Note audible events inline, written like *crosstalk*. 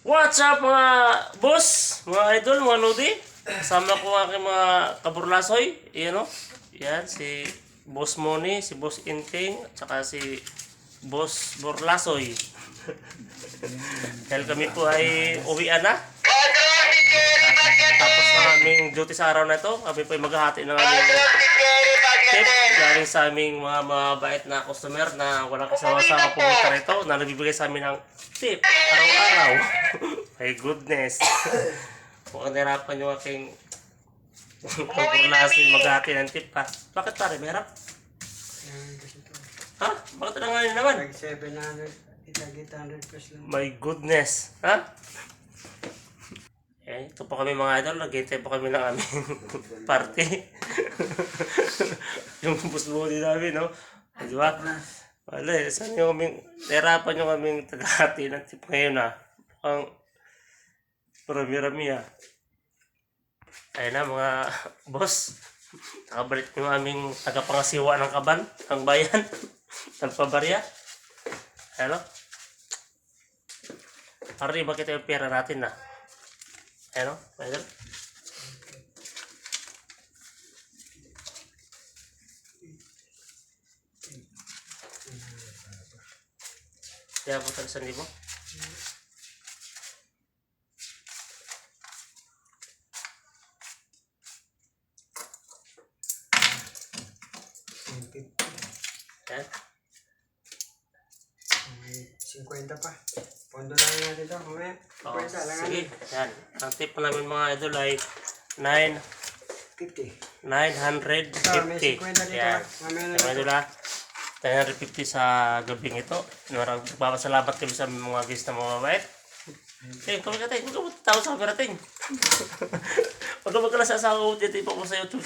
What's up mga boss, mga idol, mga lodi? Kasama ko ang aking mga kaburlasoy. Yan o. Yan, si Boss Moni, si Boss Inting, at saka si Boss Burlasoy. *laughs* Dahil kami po ay uwian na. Tapos ng aming duty sa araw na ito, kami po ay maghahati ng aming tip galing sa aming mga mabait na customer na walang kasawa-sawa pumunta rito na nagbibigay sa amin ng tip araw-araw. *laughs* My goodness. *coughs* Mukhang nahirapan yung aking pagpurlasin maghati ng tip pa. Bakit pare, harap? Ha? Bakit na ngayon naman? Like 700, itag 800 plus lang. My goodness. Ha? Eh, ito pa kami mga idol. Naghintay pa kami ng aming *laughs* party. *laughs* yung bus body namin, no? Eh, Di ba? Wala eh. Saan yung kaming... Nahirapan yung kaming tagahati ng tip ngayon, ha? Ang... Marami-rami, ha? Ayun na, mga *laughs* boss. Nakabalik yung aming tagapangasiwa ng kaban, ng bayan, ng pabarya. Hello? Para di makita yung pera natin na. Ano? Idol? Kaya po sa libo? Yan. May 50 pa. Pondo lang natin ito. Mamaya. Oo, 50 lang. sige. Yan. Ang tip namin mga idol ay 9 50. 950. Ito, may 50 dito. Yan. Mamaya na Mga ito. idol ha. 950 sa gabing ito. Marang papasalamat kami sa mga guest na mga mabait. Eh, kami ka tayo. Huwag ka tao sa camera tayo. *laughs* Huwag ka magkala sa asawa ko dito. Ipa ko sa YouTube.